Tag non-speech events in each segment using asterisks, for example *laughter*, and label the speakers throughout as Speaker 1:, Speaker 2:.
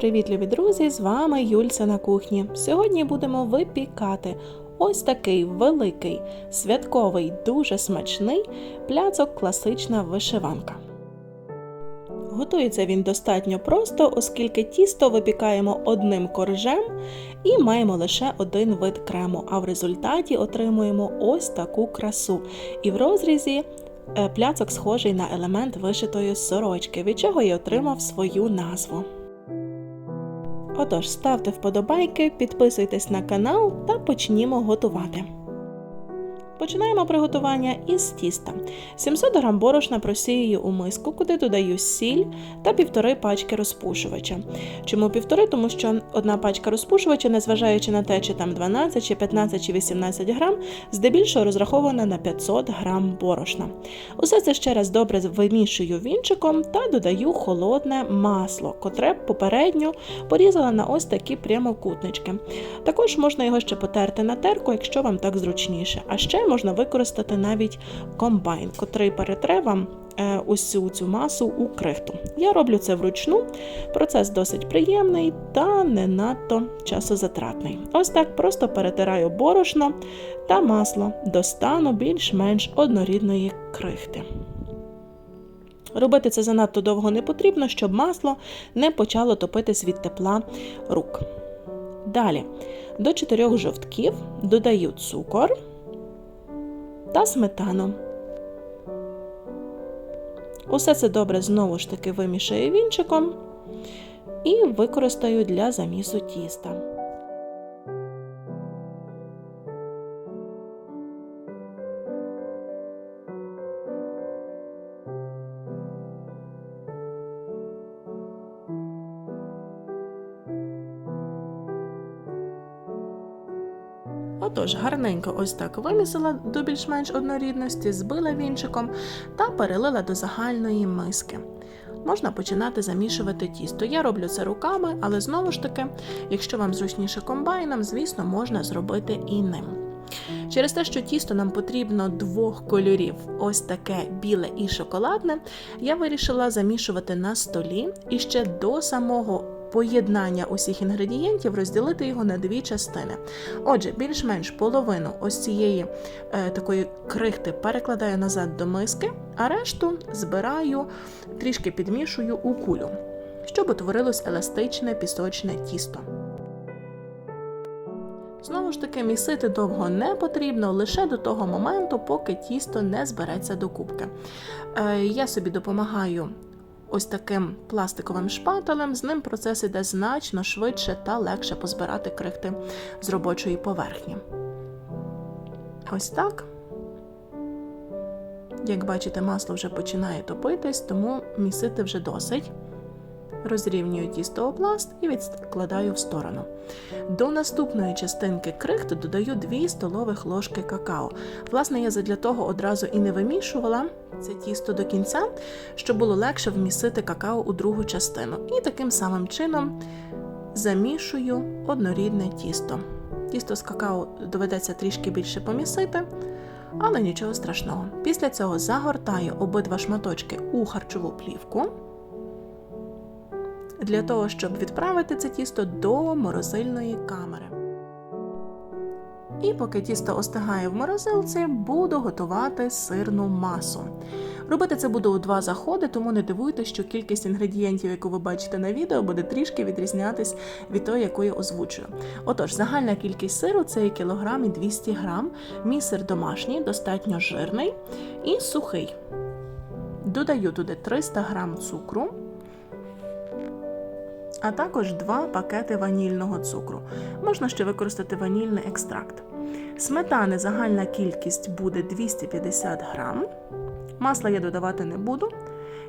Speaker 1: Привіт, любі друзі! З вами Юльця на кухні. Сьогодні будемо випікати ось такий великий, святковий, дуже смачний пляцок класична вишиванка. Готується він достатньо просто, оскільки тісто випікаємо одним коржем і маємо лише один вид крему, а в результаті отримуємо ось таку красу. І в розрізі е, пляцок схожий на елемент вишитої сорочки, від чого й отримав свою назву. Отож, ставте вподобайки, підписуйтесь на канал та почнімо готувати. Починаємо приготування із тіста. 700 г борошна просіюю у миску, куди додаю сіль та півтори пачки розпушувача. Чому півтори? Тому що одна пачка розпушувача, незважаючи на те, чи там 12, чи 15 чи 18 грам, здебільшого розрахована на 500 г борошна. Усе це ще раз добре вимішую вінчиком та додаю холодне масло, котре попередньо порізала на ось такі прямокутнички. Також можна його ще потерти на терку, якщо вам так зручніше. А ще можна використати навіть комбайн, котрий перетре вам е, усю цю масу у крихту. Я роблю це вручну. Процес досить приємний та не надто часозатратний. Ось так просто перетираю борошно та масло до стану більш-менш однорідної крихти. Робити це занадто довго не потрібно, щоб масло не почало топитись від тепла рук. Далі до 4 жовтків додаю цукор та сметану. Усе це добре знову ж таки вимішаю вінчиком і використаю для замісу тіста. Отож, гарненько ось так вимісила до більш-менш однорідності, збила вінчиком та перелила до загальної миски. Можна починати замішувати тісто. Я роблю це руками, але знову ж таки, якщо вам зручніше комбайном, звісно, можна зробити і ним. Через те, що тісто нам потрібно двох кольорів, ось таке біле і шоколадне, я вирішила замішувати на столі і ще до самого поєднання усіх інгредієнтів розділити його на дві частини. Отже, більш-менш половину ось цієї е, такої крихти перекладаю назад до миски, а решту збираю, трішки підмішую у кулю, щоб утворилось еластичне пісочне тісто. Знову ж таки, місити довго не потрібно лише до того моменту, поки тісто не збереться до кубки. Е, я собі допомагаю ось таким пластиковим шпателем, з ним процес іде значно швидше та легше позбирати крихти з робочої поверхні. Ось так. Як бачите, масло вже починає топитись, тому місити вже досить. Розрівнюю тісто тістоопласт і відкладаю в сторону. До наступної частинки крихти додаю 2 столових ложки какао. Власне, я для того одразу і не вимішувала це тісто до кінця, щоб було легше вмісити какао у другу частину. І таким самим чином замішую однорідне тісто. Тісто з какао доведеться трішки більше помісити, але нічого страшного. Після цього загортаю обидва шматочки у харчову плівку для того, щоб відправити це тісто до морозильної камери. І поки тісто остигає в морозилці, буду готувати сирну масу. Робити це буду у два заходи, тому не дивуйте, що кількість інгредієнтів, яку ви бачите на відео, буде трішки відрізнятись від того, яку я озвучую. Отож, загальна кількість сиру це кілограм і 200 грам. Мій сир домашній, достатньо жирний і сухий. Додаю туди 300 грам цукру а також 2 пакети ванільного цукру. Можна ще використати ванільний екстракт. Сметани загальна кількість буде 250 грам. Масла я додавати не буду.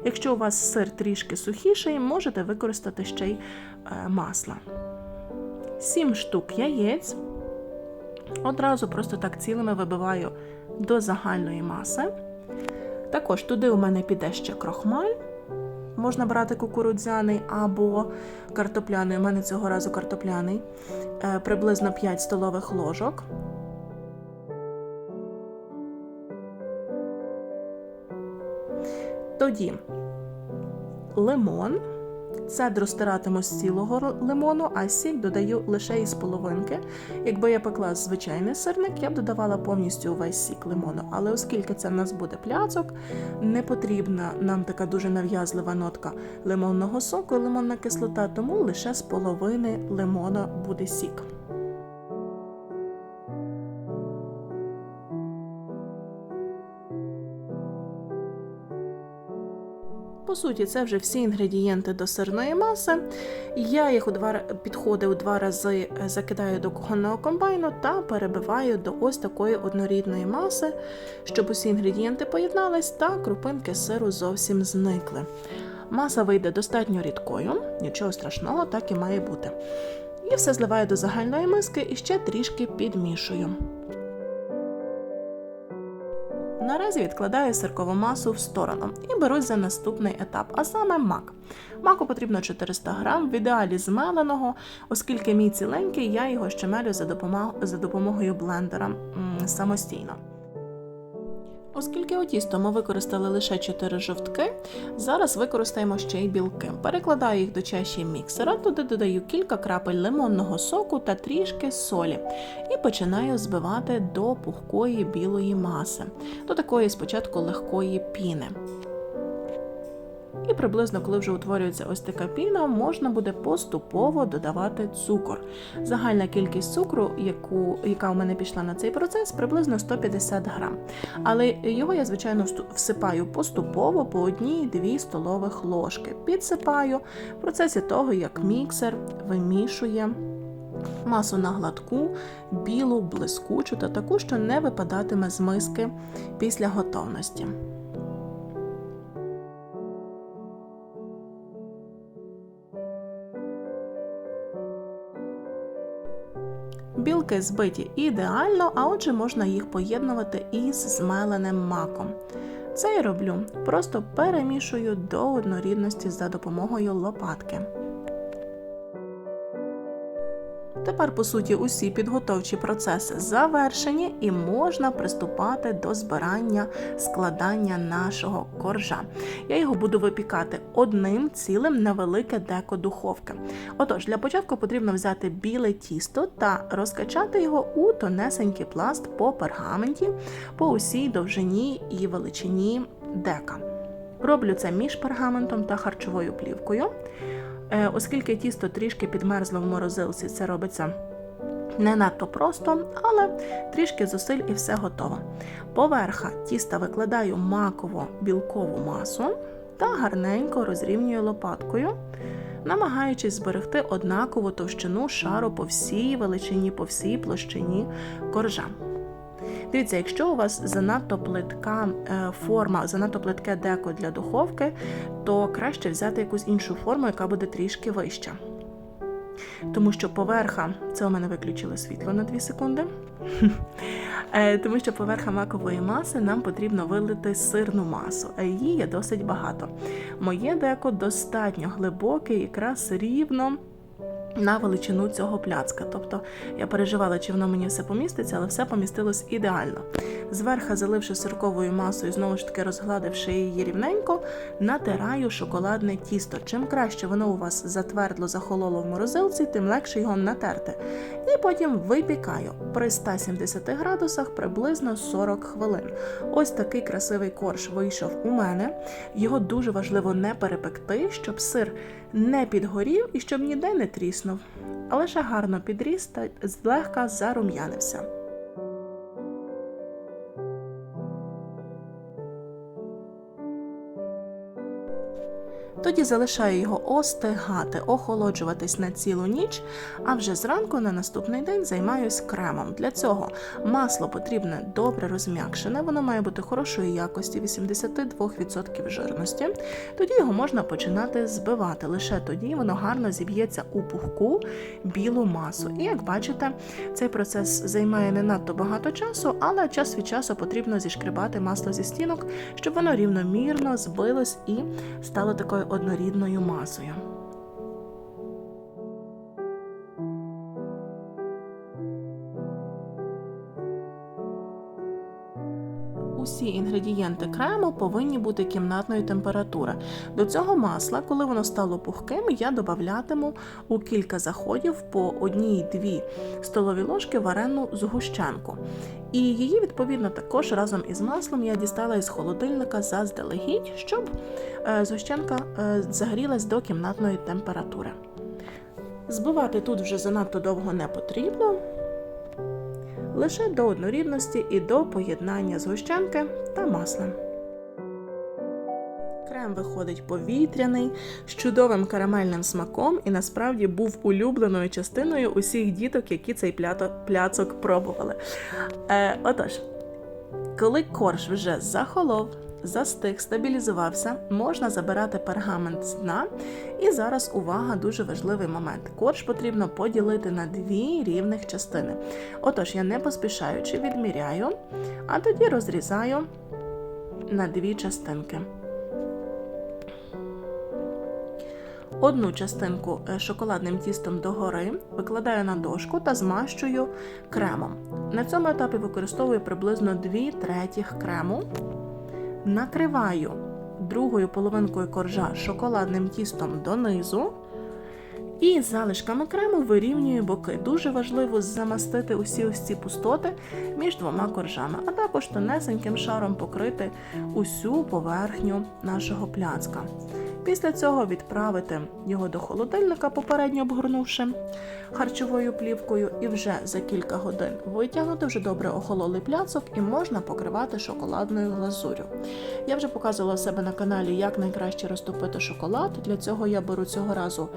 Speaker 1: Якщо у вас сир трішки сухіший, можете використати ще й е, масла. 7 штук яєць. Одразу просто так цілими вибиваю до загальної маси. Також туди у мене піде ще крохмаль. Можна брати кукурудзяний або картопляний. У мене цього разу картопляний, е, приблизно 5 столових ложок. Тоді лимон, Цедру стиратиму з цілого лимону, а сіль додаю лише із половинки. Якби я пекла звичайний сирник, я б додавала повністю увесь сік лимону. Але оскільки це в нас буде пляцок, не потрібна нам така дуже нав'язлива нотка лимонного соку і лимонна кислота, тому лише з половини лимона буде сік. По суті, це вже всі інгредієнти до сирної маси. Я їх у два підходи у два рази е, закидаю до кухонного комбайну та перебиваю до ось такої однорідної маси, щоб усі інгредієнти поєднались та крупинки сиру зовсім зникли. Маса вийде достатньо рідкою, нічого страшного, так і має бути. І все зливаю до загальної миски і ще трішки підмішую. Наразі відкладаю сиркову масу в сторону і берусь за наступний етап, а саме мак. Маку потрібно 400 грам, в ідеалі змеленого, оскільки мій ціленький, я його ще мелю за допомогою, блендера самостійно. Оскільки у тісто ми використали лише 4 жовтки, зараз використаємо ще й білки. Перекладаю їх до чаші міксера, туди додаю кілька крапель лимонного соку та трішки солі і починаю збивати до пухкої білої маси, до такої спочатку легкої піни. І приблизно, коли вже утворюється ось така піна, можна буде поступово додавати цукор. Загальна кількість цукру, яку, яка у мене пішла на цей процес, приблизно 150 грам. Але його я, звичайно, всипаю поступово по одній-дві столових ложки. Підсипаю в процесі того, як міксер вимішує масу на гладку, білу, блискучу та таку, що не випадатиме з миски після готовності. Білки збиті ідеально, а отже можна їх поєднувати із змеленим маком. Це я роблю, просто перемішую до однорідності за допомогою лопатки. Тепер, по суті, усі підготовчі процеси завершені і можна приступати до збирання складання нашого коржа. Я його буду випікати одним цілим на велике деко духовки. Отож, для початку потрібно взяти біле тісто та розкачати його у тонесенький пласт по пергаменті по усій довжині і величині дека. Роблю це між пергаментом та харчовою плівкою. Е, Оскільки тісто трішки підмерзло в морозилці, це робиться не надто просто, але трішки зусиль і все готово. Поверха тіста викладаю маково білкову масу та гарненько розрівнюю лопаткою, намагаючись зберегти однакову товщину шару по всій величині, по всій площині коржа. Дивіться, якщо у вас занадто плитка е, форма, занадто плитке деко для духовки, то краще взяти якусь іншу форму, яка буде трішки вища. Тому що поверха, це у мене виключили світло на 2 секунди. *laughs* Е, Тому що поверха макової маси нам потрібно вилити сирну масу, а її є досить багато. Моє деко достатньо глибоке, якраз рівно на величину цього пляцка. Тобто я переживала, чи воно мені все поміститься, але все помістилось ідеально. Зверху, заливши сирковою масою, знову ж таки розгладивши її рівненько, натираю шоколадне тісто. Чим краще воно у вас затвердло, захололо в морозилці, тим легше його натерти. І потім випікаю при 170 градусах приблизно 40 хвилин. Ось такий красивий корж вийшов у мене. Його дуже важливо не перепекти, щоб сир не підгорів і щоб ніде не тріснув, а лише гарно підріс та злегка зарум'янився. Тоді залишаю його остигати, охолоджуватись на цілу ніч, а вже зранку на наступний день займаюсь кремом. Для цього масло потрібне добре розм'якшене, воно має бути хорошої якості, 82% жирності. Тоді його можна починати збивати. Лише тоді воно гарно зіб'ється у пухку білу масу. І як бачите, цей процес займає не надто багато часу, але час від часу потрібно зішкрібати масло зі стінок, щоб воно рівномірно збилось і стало такою однорідною масою. Інгредієнти крему повинні бути кімнатної температури. До цього масла, коли воно стало пухким, я додаватиму у кілька заходів по одній-дві столові ложки варену згущенку. І її, відповідно, також разом із маслом я дістала із холодильника заздалегідь, щоб е, згущенка е, загрілась до кімнатної температури. Збивати тут вже занадто довго не потрібно, лише до однорідності і до поєднання згущенки та масла. Крем виходить повітряний, з чудовим карамельним смаком і насправді був улюбленою частиною усіх діток, які цей пляцок пробували. Е, отож, коли корж вже захолов, застиг, стабілізувався, можна забирати пергамент з дна. І зараз увага, дуже важливий момент. Корж потрібно поділити на дві рівних частини. Отож, я не поспішаючи відміряю, а тоді розрізаю на дві частинки. Одну частинку е, шоколадним тістом догори викладаю на дошку та змащую кремом. На цьому етапі використовую приблизно 2 третіх крему. Накриваю другою половинкою коржа шоколадним тістом донизу. І залишками крему вирівнюю боки. Дуже важливо замастити усі ось ці пустоти між двома коржами, а також тонесеньким шаром покрити усю поверхню нашого пляцка. Після цього відправити його до холодильника, попередньо обгорнувши харчовою плівкою, і вже за кілька годин витягнути вже добре охололий пляцок і можна покривати шоколадною глазурю. Я вже показувала в себе на каналі, як найкраще розтопити шоколад. Для цього я беру цього разу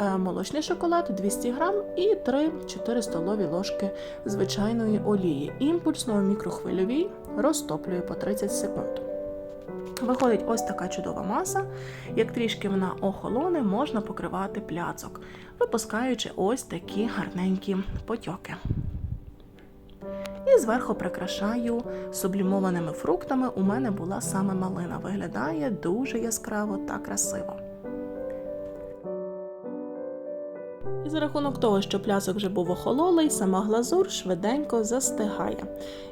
Speaker 1: е, молочний шоколад 200 грам і 3-4 столові ложки звичайної олії. Імпульсно у мікрохвильовій розтоплюю по 30 секунд. Виходить ось така чудова маса. Як трішки вона охолоне, можна покривати пляцок, випускаючи ось такі гарненькі потьоки. І зверху прикрашаю сублімованими фруктами. У мене була саме малина. Виглядає дуже яскраво та красиво. І за рахунок того, що плясок вже був охололий, сама глазур швиденько застигає.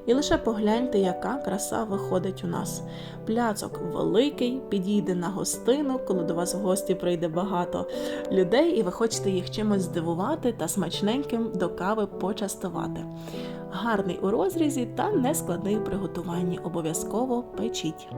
Speaker 1: І лише погляньте, яка краса виходить у нас. Пляцок великий, підійде на гостину, коли до вас в гості прийде багато людей, і ви хочете їх чимось здивувати та смачненьким до кави почастувати. Гарний у розрізі та нескладний у приготуванні. Обов'язково печіть.